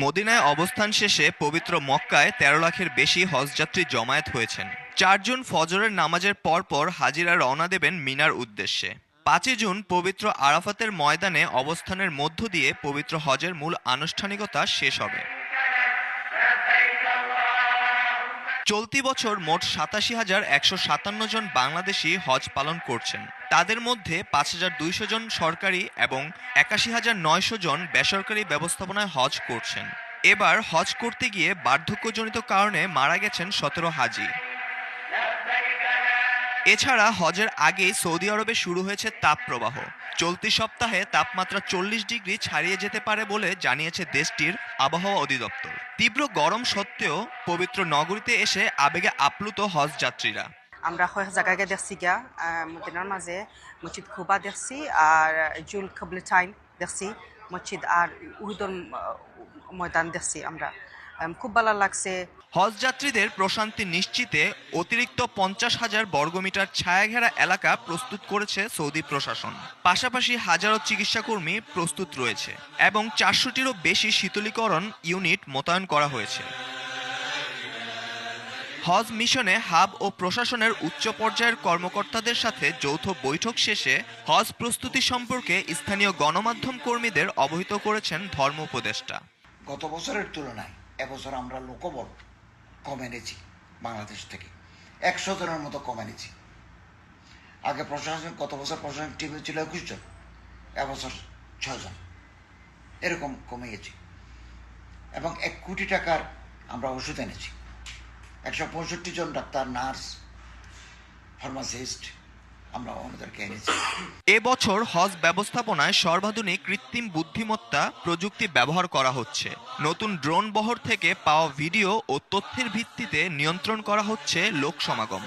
মদিনায় অবস্থান শেষে পবিত্র মক্কায় তেরো লাখের বেশি হজযাত্রী জমায়েত হয়েছেন। চার জুন ফজরের নামাজের পরপর হাজিরা রওনা দেবেন মিনার উদ্দেশ্যে। পাঁচই জুন পবিত্র আরাফাতের ময়দানে অবস্থানের মধ্য দিয়ে পবিত্র হজের মূল আনুষ্ঠানিকতা শেষ হবে। চলতি বছর মোট সাতাশি হাজার একশো সাতান্ন জন বাংলাদেশি হজ পালন করছেন। তাদের মধ্যে পাঁচ হাজার দুইশো জন সরকারি এবং একাশি হাজার নয়শো জন বেসরকারি ব্যবস্থাপনায় হজ করছেন। এবার হজ করতে গিয়ে বার্ধক্যজনিত কারণে মারা গেছেন সতেরো হাজি। এছাড়া হজের আগেই সৌদি আরবে শুরু হয়েছে তাপপ্রবাহ। চলতি সপ্তাহে তাপমাত্রা চল্লিশ ডিগ্রি ছাড়িয়ে যেতে পারে বলে জানিয়েছে দেশটির আবহাওয়া অধিদপ্তর। তীব্র গরম সত্ত্বেও পবিত্র নগরীতে এসে আবেগে আপ্লুত হজ যাত্রীরা। আমরা হয় জায়গায় দেখছি গিয়া মদিনার মাঝে মসজিদ খুবা দেখছি আর জুল কবলেটাইন দেখছি মসজিদ আর উহুদর ময়দান দেখছি আমরা। আম, খুব ভালো লাগছে। হজ যাত্রীদের প্রশান্তি নিশ্চিতে অতিরিক্ত পঞ্চাশ হাজার বর্গমিটার ছায়াঘেরা এলাকা প্রস্তুত করেছে সৌদি প্রশাসন। পাশাপাশি হাজারো চিকিৎসাকর্মী প্রস্তুত রয়েছে এবং চারশোটিরও বেশি শীতলীকরণ ইউনিট মোতায়েন করা হয়েছে। হজ মিশনে হাব ও প্রশাসনের উচ্চ পর্যায়ের কর্মকর্তাদের সাথে যৌথ বৈঠক শেষে হজ প্রস্তুতি সম্পর্কে স্থানীয় গণমাধ্যম কর্মীদের অবহিত করেছেন ধর্ম উপদেষ্টা। গত বছরের তুলনায় এবছর আমরা লোকবল কম এনেছি বাংলাদেশ থেকে। একশো জনের মতো কম এনেছি। আগে প্রশাসন গত বছর প্রশাসনিক টিমে ছিল একুশ জন, এবছর ছজন এরকম কমে গেছে এবং এক কোটি টাকার আমরা ওষুধ এনেছি। একশো পঁয়ষট্টি জন ডাক্তার, নার্স, ফার্মাসিস্ট আমাদেরকে এনেছি। এবছর হজ ব্যবস্থাপনায় সর্বাধুনিক কৃত্রিম বুদ্ধিমত্তা প্রযুক্তি ব্যবহার করা হচ্ছে। নতুন ড্রোন বহর থেকে পাওয়া ভিডিও ও তথ্যের ভিত্তিতে নিয়ন্ত্রণ করা হচ্ছে লোক সমাগম